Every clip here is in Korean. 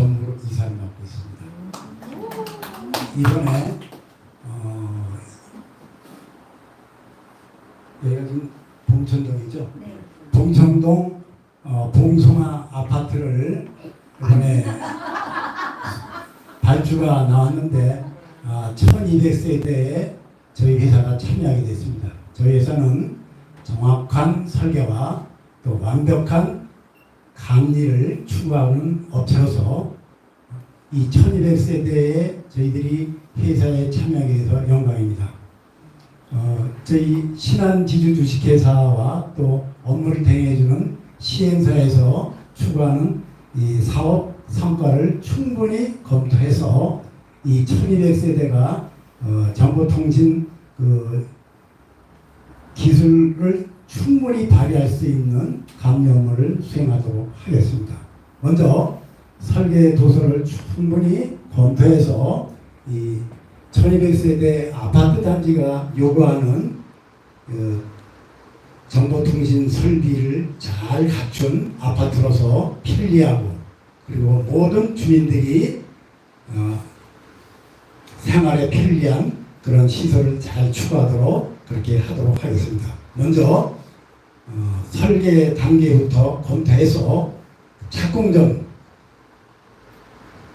전무로 이사를 맡고 있습니다. 이번에 어, 여기가 지금 봉천동이죠. 네. 봉천동 어, 봉송아 아파트를 이번에 발주가 나왔는데 아, 1200세대에 저희 회사가 참여하게 됐습니다. 저희 회사는 정확한 설계와 또 완벽한 감리를 추구하는 업체로서 이 1200세대에 저희들이 회사에 참여하게 돼서 영광입니다. 어, 저희 신한지주 주식회사와 또 업무를 대행해주는 시행사에서 추구하는 이 사업 성과를 충분히 검토해서 이 1200세대가 어, 정보통신 그 기술을 충분히 발휘할 수 있는 업무를 수행하도록 하겠습니다. 먼저 설계 도서를 충분히 검토해서 이 1200세대 아파트 단지가 요구하는 그 정보통신 설비를 잘 갖춘 아파트로서 편리하고 그리고 모든 주민들이 어, 생활에 편리한 그런 시설을 잘 추구하도록 그렇게 하도록 하겠습니다. 먼저 어, 설계 단계부터 검토해서 착공 전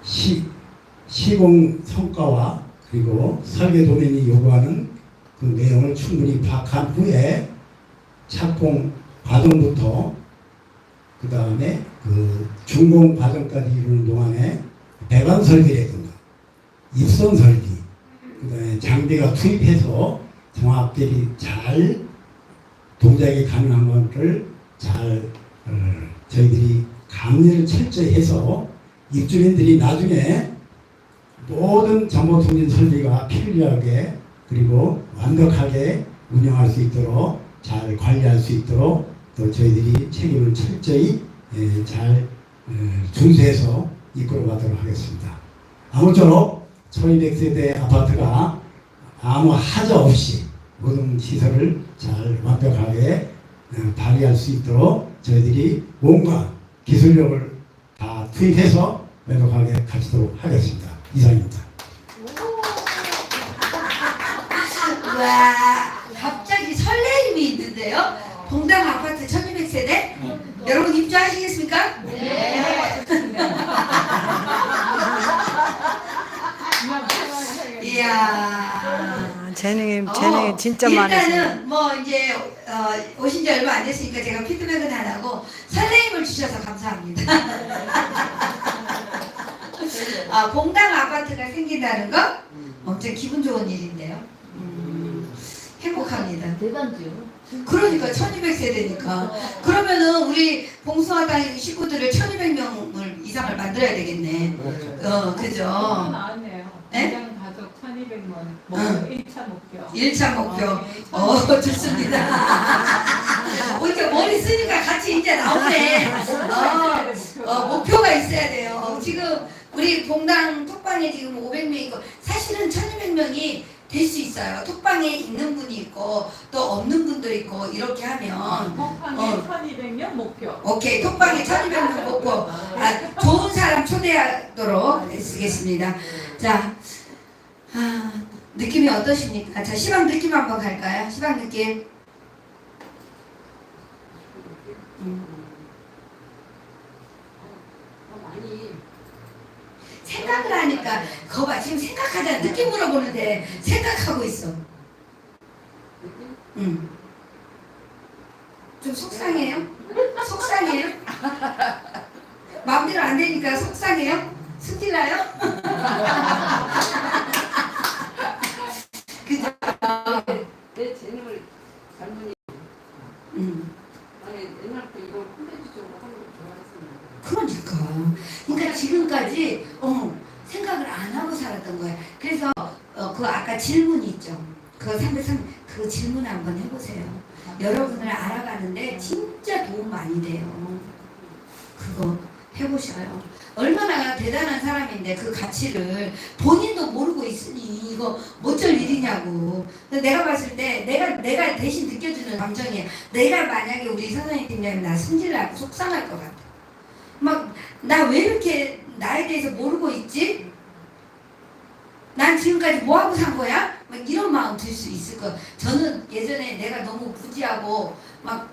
시, 시공 성과와 그리고 설계 도면이 요구하는 그 내용을 충분히 파악한 후에 착공 과정부터 그 다음에 그 준공 과정까지 이루는 동안에 배관 설계라든가 입선 설계 그 다음에 장비가 투입해서 정확히 잘 동작이 가능한 것을 잘 어, 저희들이 감리를 철저히 해서 입주민들이 나중에 모든 정보통신 설비가 편리하게 그리고 완벽하게 운영할 수 있도록 잘 관리할 수 있도록 또 저희들이 책임을 철저히 예, 잘 예, 준수해서 이끌어가도록 하겠습니다. 아무쪼록 1200세대 아파트가 아무 하자 없이 모든 시설을 잘 완벽하게 어, 발휘할 수 있도록 저희들이 몸과 기술력을 다 투입해서 매력하게 가지도록 하겠습니다. 이상입니다. 와 갑자기 설레임이 있는데요. 봉당 아파트 1200세대 여러분 입주하시겠습니까? 네. 이야. 아, 재능이 어, 재능이 진짜 많으시네. 일단은 뭐 이제 어, 오신 지 얼마 안 됐으니까 제가 피드백은 안 하고 설레임을 주셔서 감사합니다. 아, 봉당 아파트가 생긴다는 거 엄청 기분 좋은 일인데요. 음, 행복합니다. 대단지요. 그러니까 1200세대니까 그러면은 우리 봉수하당 식구들을 1200명을 이상을 만들어야 되겠네. 어, 그죠? 네? 가장 가족 1200만 응. 목표 1차 목표. 1차 목표. 네, 어, 좋습니다. 어, 이렇게 머리 쓰니까 같이 이제 나오네. 어, 어, 목표가 있어야 돼요. 지금 우리 봉당 톡방에 지금 500명이고 사실은 1200명이 될 수 있어요. 톡방에 있는 분이 있고 또 없는 분도 있고 이렇게 하면 폭항에 어. 1200명 목표. 오케이 톡방에 1200명 먹고 아, 좋은 사람 초대하도록 쓰겠습니다. 자, 아, 느낌이 어떠십니까? 자, 시방 느낌 한번 갈까요? 시방 느낌. 음. 생각을 하니까 거봐 지금 생각하자 느낌 물어보는데 생각하고 있어. 음. 좀 속상해요? 속상해요? 마음대로 안 되니까 속상해요? 승질나요? 그러니까. 그러니까 지금까지 어, 생각을 안 하고 살았던 거예요. 그래서 어, 그 아까 질문 있죠. 그거 303, 그 질문 한번 해보세요. 여러분을 알아가는데 진짜 도움 많이 돼요. 그거 해보셔요. 얼마나 대단한 사람인데 그 가치를 본인도 모르고 있으니 이거 어쩔 일이냐고. 내가 봤을 때 내가 내가 대신 느껴주는 감정이에요. 내가 만약에 우리 선생님 팀장님 나 승질나고 속상할 것 같아. 막 나 왜 이렇게 나에 대해서 모르고 있지? 난 지금까지 뭐 하고 산 거야? 막 이런 마음 들 수 있을 거. 저는 예전에 내가 너무 부지하고 막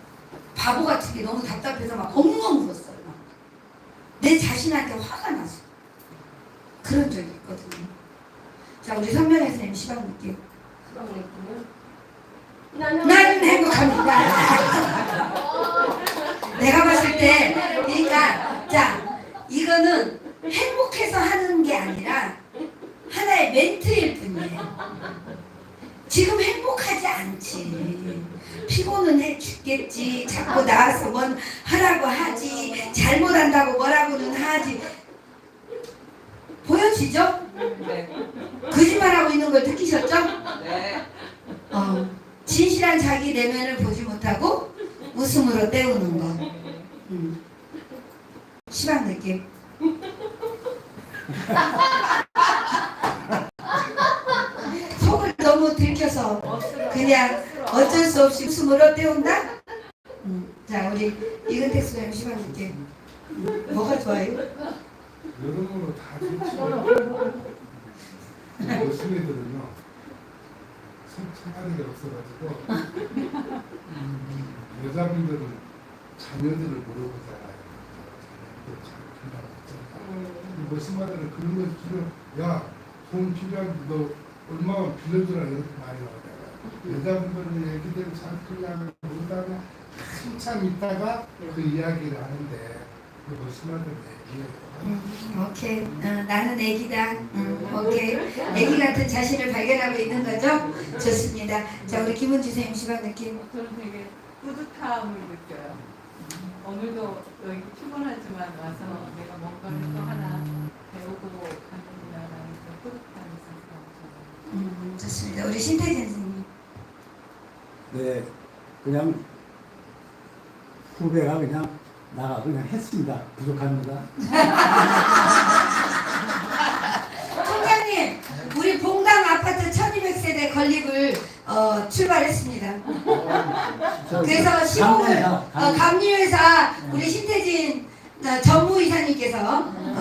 바보 같은 게 너무 답답해서 막 엉엉 울었어요. 막. 내 자신한테 화가 났어. 그런 적이 있거든요. 자, 우리 선명의 선생님 시간 볼게요. 나는 나는 행복합니다. 내가 봤을 때, 그러니까, 자, 이거는 행복해서 하는 게 아니라 하나의 멘트일 뿐이에요. 지금 행복하지 않지. 피곤은 해 죽겠지. 자꾸 나와서 뭔 하라고 하지. 잘못한다고 뭐라고는 하지. 보여지죠? 네. 거짓말하고 있는 걸 느끼셨죠? 네. 어, 진실한 자기 내면을 보지 못하고 웃음으로 때우는 거. 음. 시방 느낌. 속을 너무 들켜서 그냥 어쩔 수 없이 웃음으로 때운다? 음. 자, 우리 이근택 시방 느낌. 음. 뭐가 좋아요? 여러모로 다 좋죠. 여성애들은요, 성찰하는 게 없어가지고, 음, 여자분들은 자녀들을 물어보잖아요. 필요하잖아. 무슨 말들은 그런 거 주로, 야, 돈 필요한데 너 얼마만 빌려주라 이렇게 많이 나오잖아요. 여자분들은 얘기대로 잘 필요하면 모르다가 한참 있다가 그 이야기를 하는데, 그 무슨 말들은 얘기해요. 음, 오케이. 어, 나는 애기다. 음, 오케이. 애기 같은 자신을 발견하고 있는 거죠? 좋습니다. 자, 우리 김은주 선생님 시간 느낌. 저는 되게 뿌듯함을 느껴요. 오늘도 여기 피곤하지만 와서 내가 뭔가를 또 하나 배우고 가는구나라는 그런 뿌듯함이 있어서 음, 좋습니다. 우리 신태진 선생님. 네, 그냥 후배가 그냥 나가 그냥 했습니다. 부족합니다. 총장님, 우리 봉당 아파트 1200세대 건립을 어, 출발했습니다. 그래서 시공을 어, 감리회사 우리 신태진 어, 전무이사님께서 어,